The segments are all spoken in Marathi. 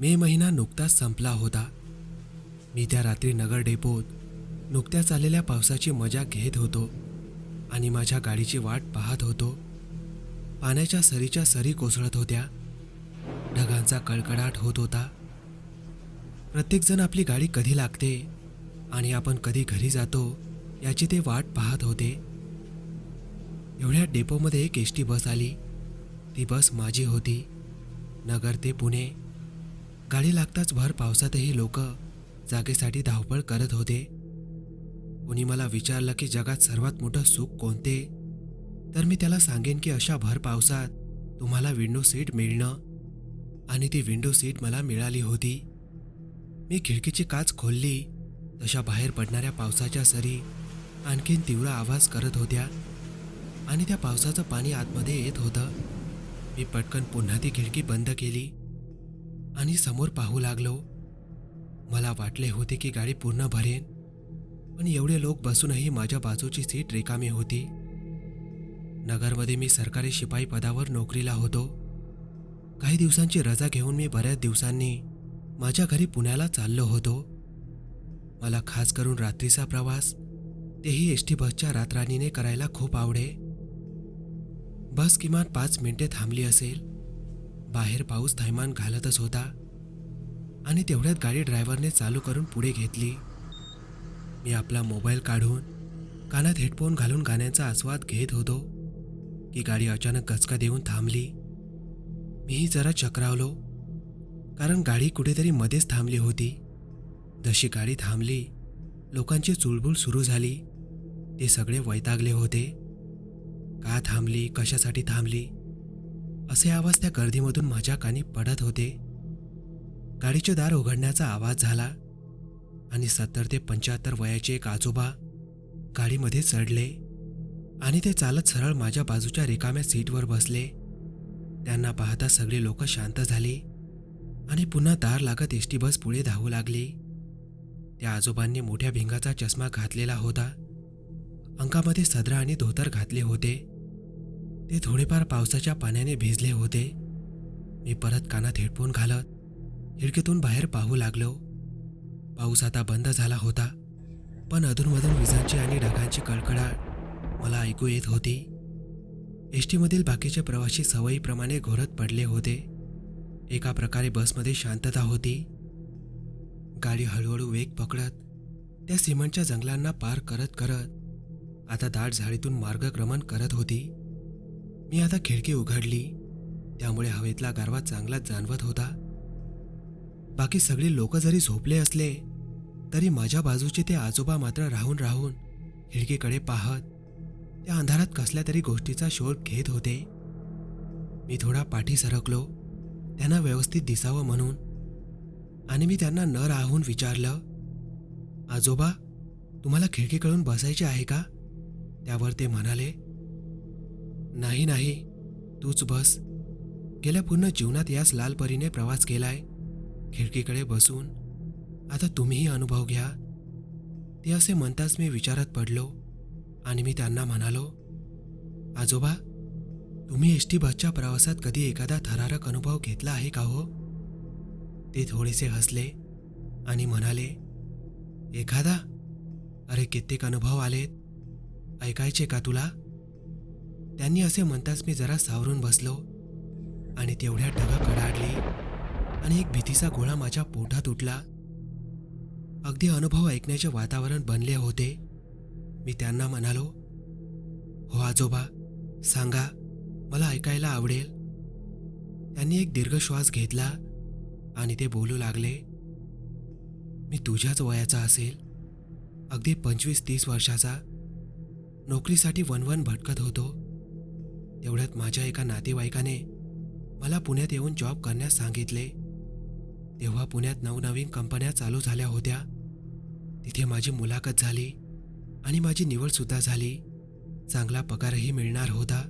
मे महिना नुकताच संपला होता. मी त्या रात्री नगर डेपोत नुकत्याच आलेल्या पावसाची मजा घेत होतो आणि माझ्या गाडीची वाट पाहत होतो. पाण्याच्या सरीच्या सरी कोसळत होत्या. ढगांचा कळकडाट होत होता. प्रत्येकजण आपली गाडी कधी लागते आणि आपण कधी घरी जातो याची ते वाट पाहत होते. एवढ्या डेपोमध्ये एक एस टी बस आली. ती बस माझी होती. नगर ते पुणे. गाडी लागताच भर पावसातही लोक जागेसाठी धावपळ करत होते. कोणी मला विचारलं की जगात सर्वात मोठं सुख कोणते? तर मी त्याला सांगेन की अशा भर पावसात तुम्हाला विंडो सीट मिळणं. आणि ती विंडो सीट मला मिळाली होती. मी खिडकीची काच खोलली. तशा बाहेर पडणाऱ्या पावसाच्या सरी आणखीन तीव्र आवाज करत होत्या. आणि त्या पावसाचं पाणी आतमध्ये येत होतं. मी पटकन पुन्हा ती खिडकी बंद केली. आणि समोर पाहू लागलो. मला वाटले होते की गाडी पूर्ण भरेन. पण एवढे लोक बसूनही माझ्या बाजूची सीट रिकामी होती. नगरमध्ये मी सरकारी शिपाई पदावर नोकरीला होतो. काही दिवसांची रजा घेऊन मी बऱ्याच दिवसांनी माझ्या घरी पुण्याला चाललो होतो. मला खास करून रात्रीचा प्रवास तेही एस टी बसच्या रातराणीने करायला खूप आवडे. बस किमान पाच मिनिटे थांबली असेल. बाहेर पाऊस थैमान घालतच होता. आणि तेवढ्यात गाडी ड्रायव्हरने चालू करून पुढे घेतली. मी आपला मोबाईल काढून कानात हेडफोन घालून गाण्याचा आस्वाद घेत होतो. की गाडी अचानक गचका देऊन थांबली. मीही जरा चक्रावलो कारण गाडी कुठेतरी मध्येच थांबली होती. जशी गाडी थांबली लोकांची चुळबुळ सुरू झाली. ते सगळे वैतागले होते. का थांबली कशासाठी थांबली? असे आवाज त्या गर्दीमधून माझ्या कानी पडत होते. गाडीचे दार उघडण्याचा आवाज झाला. आणि सत्तर ते पंच्याहत्तर वयाचे एक आजोबा गाडीमध्ये चढले आणि ते चालत सरळ माझ्या बाजूच्या रिकाम्या सीटवर बसले. त्यांना पाहता सगळी लोक शांत झाली आणि पुन्हा दार लागत एस टी बस पुढे धावू लागली. त्या आजोबांनी मोठ्या भिंगाचा चष्मा घातलेला होता. अंगामध्ये सदरा आणि धोतर घातले होते. ते थोडेफार पावसाच्या पाण्याने भिजले होते. मी परत कानात हेडफोन घालत खिडकीतून बाहेर पाहू लागलो. पाऊस आता बंद झाला होता. पण अधूनमधून विजांची आणि ढगांची कडकडाट मला ऐकू येत होती. एस टीमधील बाकीचे प्रवासी सवयीप्रमाणे घोरत पडले होते. एका प्रकारे बसमध्ये शांतता होती. गाडी हळूहळू वेग पकडत त्या सिमेंटच्या जंगलांना पार करत करत आता दाट झाडीतून मार्गक्रमण करत होती. मी आता खिडकी उघडली त्यामुळे हवेतला गारवा चांगलाच जाणवत होता. बाकी सगळी लोक जरी झोपले असले तरी माझ्या बाजूचे ते आजोबा मात्र राहून राहून खिडकीकडे पाहत त्या अंधारात कसल्या तरी गोष्टीचा शोध घेत होते. मी थोडा पाठी सरकलो त्यांना व्यवस्थित दिसावं म्हणून आणि मी त्यांना न राहून विचारलं आजोबा तुम्हाला खिडकीकडून बसायचे आहे का? त्यावर ते म्हणाले नाही नाही तूच बस. गेल्या पूर्ण जीवनात याच लालपरीने प्रवास केलाय. खिडकीकडे बसून आता तुम्हीही अनुभव घ्या. ते असे म्हणताच मी विचारात पडलो आणि मी त्यांना म्हणालो आजोबा तुम्ही एस टी बसच्या प्रवासात कधी एखादा थरारक अनुभव घेतला आहे का हो? ते थोडेसे हसले आणि म्हणाले एखादा? अरे कित्येक अनुभव आलेत. ऐकायचे का तुला? त्यांनी असे म्हणताच मी जरा सावरून बसलो आणि तेवढ्या ढगा कडाडली. आणि एक भीतीचा गोळा माझ्या पोटात उठला. अगदी अनुभव ऐकण्याचे वातावरण बनले होते. मी त्यांना म्हणालो हो आजोबा सांगा मला ऐकायला आवडेल. त्यांनी एक दीर्घ श्वास घेतला आणि ते बोलू लागले मी तुझ्याच वयाचा असेल. अगदी पंचवीस तीस वर्षाचा. नोकरीसाठी वनवन भटकत होतो. तेवढ्यात माझ्या एका नातेवाईकाने मला पुण्यात येऊन जॉब करण्यास सांगितले. तेव्हा पुण्यात नवनवीन कंपन्या चालू झाल्या होत्या. तिथे माझी मुलाखत झाली आणि माझी निवडसुद्धा झाली. चांगला पगारही मिळणार होता.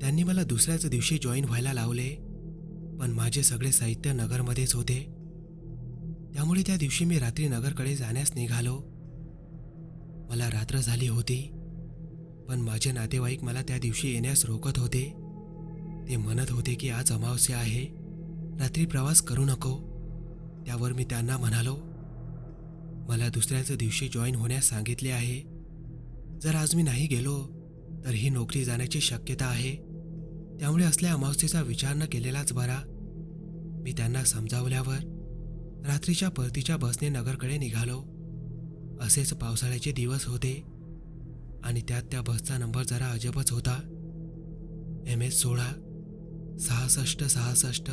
त्यांनी मला दुसऱ्याच दिवशी जॉईन व्हायला लावले पण माझे सगळे साहित्य नगरमध्येच होते. त्यामुळे त्या दिवशी मी रात्री नगरकडे जाण्यास निघालो. मला रात्र झाली होती पण माझे नातेवाईक मला त्या दिवशी येण्यास रोखत होते. ते म्हणत होते की आज अमावस्या आहे. रात्री प्रवास करू नको. त्यावर मी त्यांना म्हणालो मला दुसऱ्याच दिवशी जॉईन होण्यास सांगितले आहे. जर आज मी नाही गेलो तर ही नोकरी जाण्याची शक्यता आहे. त्यामुळे असल्या अमावस्येचा विचार न केलेलाच बरा. मी त्यांना समजावल्यावर रात्रीच्या परतीच्या बसने नगरकडे निघालो. असेच पावसाळ्याचे दिवस होते आणि त्यात त्या बसचा नंबर जरा अजबच होता. एम एस सोळा सहासष्ट सहासष्ट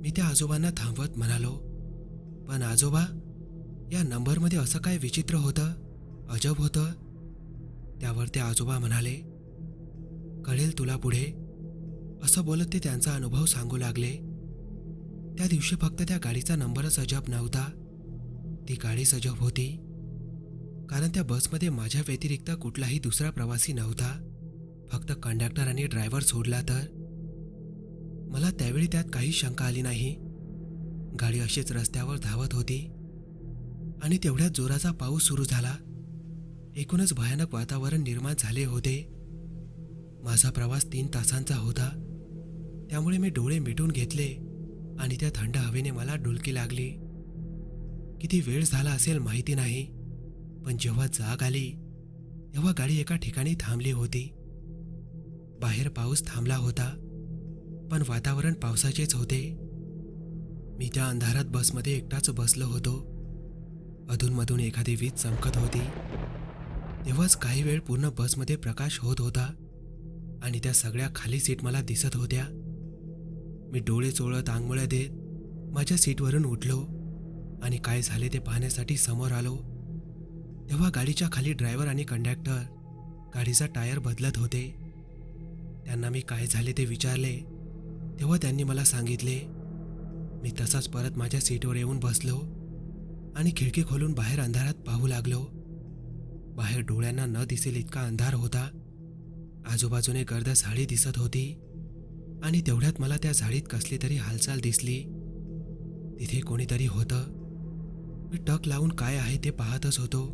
मी त्या आजोबांना थांबवत म्हणालो पण आजोबा या नंबरमध्ये असं काय विचित्र होतं? अजब होतं? त्यावर ते आजोबा म्हणाले कळेल तुला पुढे. असं बोलत ते त्यांचा अनुभव सांगू लागले. त्या दिवशी फक्त त्या गाडीचा नंबरच अजब नव्हता. ती गाडी सजब होती कारण त्या बसमध्ये माझ्या व्यतिरिक्त कुठलाही दुसरा प्रवासी नव्हता. फक्त कंडक्टर आणि ड्रायव्हर सोडला तर मला त्यावेळी त्यात काही शंका आली नाही. गाडी अशीच रस्त्यावर धावत होती. आणि तेवढ्यात जोराचा पाऊस सुरू झाला. एकूणच भयानक वातावरण निर्माण झाले होते. माझा प्रवास तीन तासांचा होता. त्यामुळे मी डोळे मिटून घेतले आणि त्या थंड हवेने मला डुलकी लागली. किती वेळ झाला असेल माहिती नाही. पण जेव्हा जाग आली तेव्हा गाडी एका ठिकाणी थांबली होती. बाहेर पाऊस थांबला होता. पण वातावरण पावसाचेच होते. मी त्या अंधारात बसमध्ये एकटाच बसलो होतो. अधूनमधून एखादी वीज चमकत होती. तेव्हाच काही वेळ पूर्ण बसमध्ये प्रकाश होत होता आणि त्या सगळ्या खाली सीट मला दिसत होत्या. मी डोळे चोळत आंघोळ्या देत माझ्या सीटवरून उठलो आणि काय झाले ते पाहण्यासाठी समोर आलो. तेव्हा गाडीच्या खाली ड्रायव्हर आणि कंडक्टर गाडीचा टायर बदलत होते. त्यांना मी काय झाले ते विचारले. तेव्हा त्यांनी मला सांगितले मी तसाच परत माझ्या सीटवर येऊन बसलो आणि खिडकी खोलून बाहेर अंधारात पाहू लागलो. बाहेर डोळ्यांना न दिसेल इतका अंधार होता. आजूबाजूने गर्द झाडी दिसत होती आणि तेवढ्यात मला त्या झाडीत कसली तरी हालचाल दिसली. तिथे कोणीतरी होतं. मी टक लावून काय आहे ते पाहतच होतो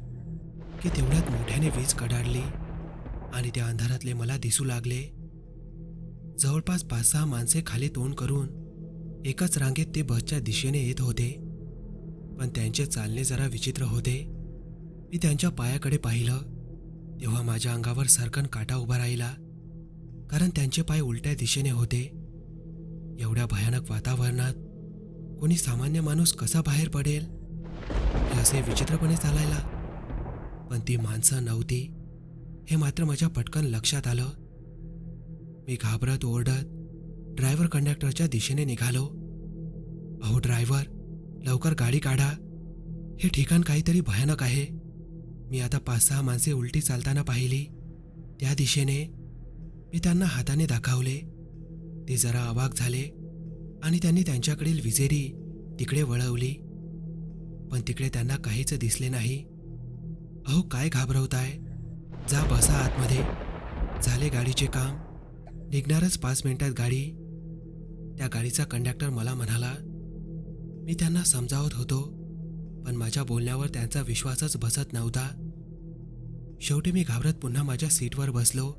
की तेवढ्यात मोठ्याने वीज कडाडली आणि त्या अंधारातले मला दिसू लागले. जवळपास पाच सहा माणसे खाली तोंड करून एकाच रांगेत ते बसच्या दिशेने येत होते. पण त्यांचे चालणे जरा विचित्र होते. मी त्यांच्या पायाकडे पाहिलं. तेव्हा माझ्या अंगावर सरकन काटा उभा राहिला. कारण त्यांचे पाय उलट्या दिशेने होते. एवढ्या भयानक वातावरणात कोणी सामान्य माणूस कसा बाहेर पडेल? हे असे विचित्रपणे चालायला. पण ती माणसं नव्हती. हे मात्र माझ्या पटकन लक्षात आलं. मी घाबरत ओरडत ड्रायव्हर कंडक्टरच्या दिशेने निघालो. अहो ड्रायव्हर लवकर गाडी काढा. हे ठिकाण काहीतरी भयानक आहे. मी आता पाच सहा माणसे उलटी चालताना पाहिली. त्या दिशेने मी त्यांना हाताने दाखवले. ते जरा अवाक झाले आणि त्यांनी त्यांच्याकडील विजेरी तिकडे वळवली. पण तिकडे त्यांना काहीच दिसले नाही. अहो काय घाबरवताय? जा बसा आतमध्ये. झाले गाडीचे काम. निघणारच पाच मिनिटात गाडी. त्या गाडीचा कंडक्टर मला म्हणाला मी त्यांना समजावत होतो पण माझ्या बोलण्यावर त्यांचा विश्वासच बसत नव्हता. शेवटी मी घाबरत पुन्हा माझ्या सीटवर बसलो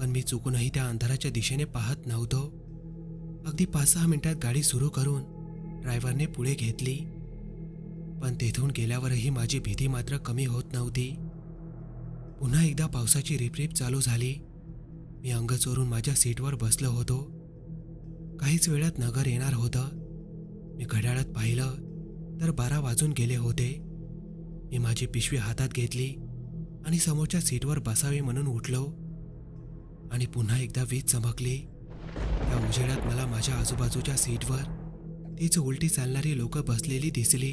पण मी चुकूनही त्या अंधाराच्या दिशेने पाहत नव्हतो. अगदी पाच सहा मिनिटात गाडी सुरू करून ड्रायव्हरने पुढे घेतली. पण तेथून गेल्यावरही माझी भीती मात्र कमी होत नव्हती. पुन्हा एकदा पावसाची रिपरिप चालू झाली. मी अंग चोरून माझ्या सीटवर बसलो होतो. काहीच वेळात नगर येणार होतं. मी घड्याळात पाहिलं तर बारा वाजून गेले होते. मी माझी पिशवी हातात घेतली आणि समोरच्या सीटवर बसावे म्हणून उठलो. आणि पुन्हा एकदा वीज चमकली. त्या उजेडात मला माझ्या आजूबाजूच्या सीटवर तीच उलटी चालणारी लोक बसलेली दिसली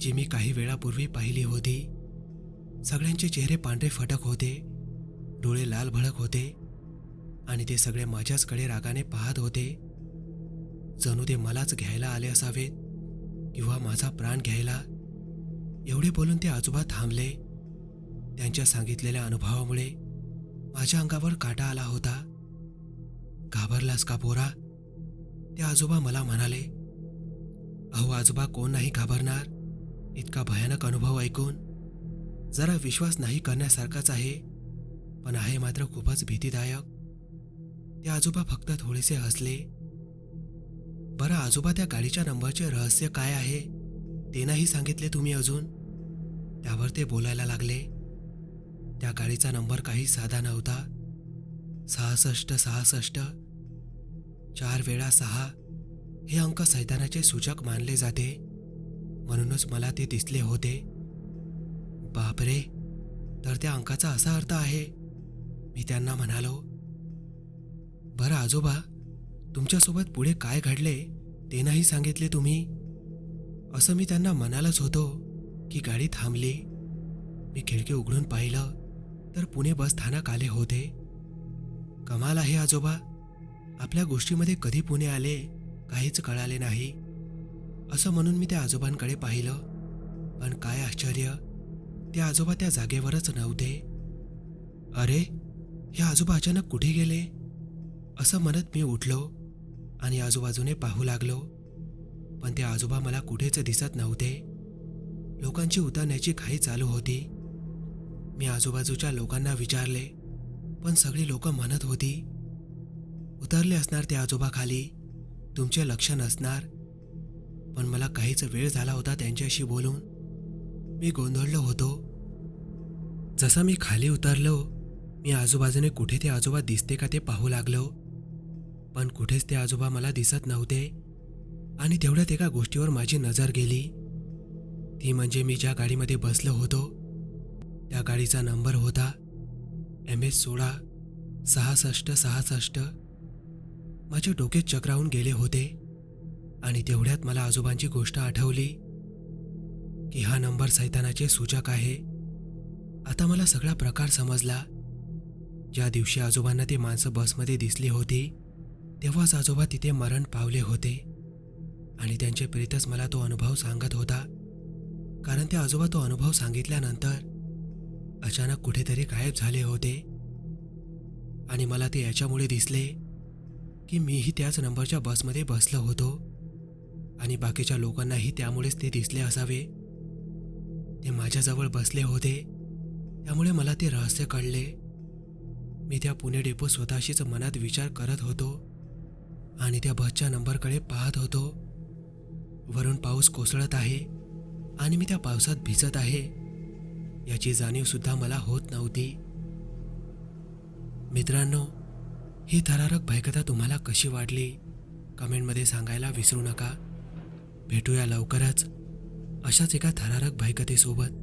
जी मी काही वेळापूर्वी पाहिली होती. सगळ्यांचे चेहरे पांढरे फटक होते. डोळे लाल भडक होते आणि ते सगळे माझ्याचकडे रागाने पाहत होते. जणू ते मलाच घ्यायला आले असावेत किंवा माझा प्राण घ्यायला. एवढे बोलून ते आजोबा थांबले. त्यांच्या सांगितलेल्या अनुभवामुळे माझ्या अंगावर काटा आला होता. घाबरलास का पोरा? ते आजोबा मला म्हणाले. अहो आजोबा कोण नाही घाबरणार? इतका भयानक अनुभव ऐकून. जरा विश्वास नाही करण्यासारखाच आहे. पण आहे मात्र खूपच भीतीदायक. ते आजोबा फक्त थोडेसे हसले. बरं आजोबा त्या गाडीच्या नंबरचे रहस्य काय आहे ते नाही सांगितले तुम्ही अजून? त्यावर ते बोलायला लागले. त्या गाडीचा नंबर काही साधा नव्हता. सहासष्ट सहासष्ट चार वेळा सहा हे अंक सैतानाचे सूचक मानले जाते. म्हणूनच मला ते दिसले होते. बापरे! तर त्या अंकाचा असा अर्थ आहे मी त्यांना म्हणालो बरं आजोबा तुमच्यासोबत पुढे काय घडले ते नाही सांगितले तुम्ही? असं मी त्यांना म्हणालच होतो की गाडी थांबली. मी खिडकी उघडून पाहिलं तर पुणे बस स्थानक आले होते. कमाल आहे आजोबा आपल्या गोष्टीमध्ये कधी पुणे आले काहीच कळाले नाही असं म्हणून मी त्या आजोबांकडे पाहिलं. पण काय आश्चर्य ते आजोबा त्या जागेवरच नव्हते. अरे हे आजोबा अचानक कुठे गेले? असं म्हणत मी उठलो आणि आजूबाजूने पाहू लागलो. पण ते आजोबा मला कुठेच दिसत नव्हते. लोकांची उतरण्याची घाई चालू होती. मी आजूबाजूच्या लोकांना विचारले पण सगळी लोक म्हणत होती उतरले असणार ते आजोबा खाली तुमचे लक्ष नसणार. पण मला काहीच वेळ झाला होता त्यांच्याशी बोलून. मी गोंधळलो होतो. जसा मी खाली उतरलो मी आजूबाजूने कुठे ते आजोबा दिसते का ते पाहू लागलो. पण कुठेच ते आजोबा मला दिसत नव्हते. आणि तेवढ्यात एका गोष्टीवर माझी नजर गेली. ती म्हणजे मी ज्या गाडीमध्ये बसलो होतो त्या गाडीचा नंबर होता एम एस सोळा सहासष्ट सहासष्ट. माझे डोके चक्रावून गेले होते आणि तेवढ्यात मला आजोबांची गोष्ट आठवली की हा नंबर सैतानाचे सूचक आहे. आता मला सगळा प्रकार समजला. ज्या दिवशी आजोबांना ते माणसं बसमध्ये दिसली होती तेव्हाच आजोबा तिथे मरण पावले होते. आणि त्यांचे प्रेतच मला तो अनुभव सांगत होता. कारण ते आजोबा तो अनुभव सांगितल्यानंतर अचानक कुठेतरी गायब झाले होते. आणि मला ते याच्यामुळे दिसले की मीही त्याच नंबरच्या बसमध्ये बसलो होतो. आणि बाकीच्या लोकांनाही त्यामुळेच ते दिसले असावे. ते माझ्याजवळ बसले होते. त्यामुळे मला ते रहस्य कळले. मी त्या पुणे डेपो स्वतःशीच मनात विचार करत होतो आणि त्या बसच्या नंबरकडे पाहत होतो. वरून पाऊस कोसळत आहे आणि मी त्या पावसात भिजत आहे. याची जाणीवसुद्धा मला होत नव्हती. मित्रांनो ही थरारक भयकथा तुम्हाला कशी वाटली? कमेंटमध्ये सांगायला विसरू नका. भेटूया लवकरच अशाच एका थरारक भयकथेसोबत.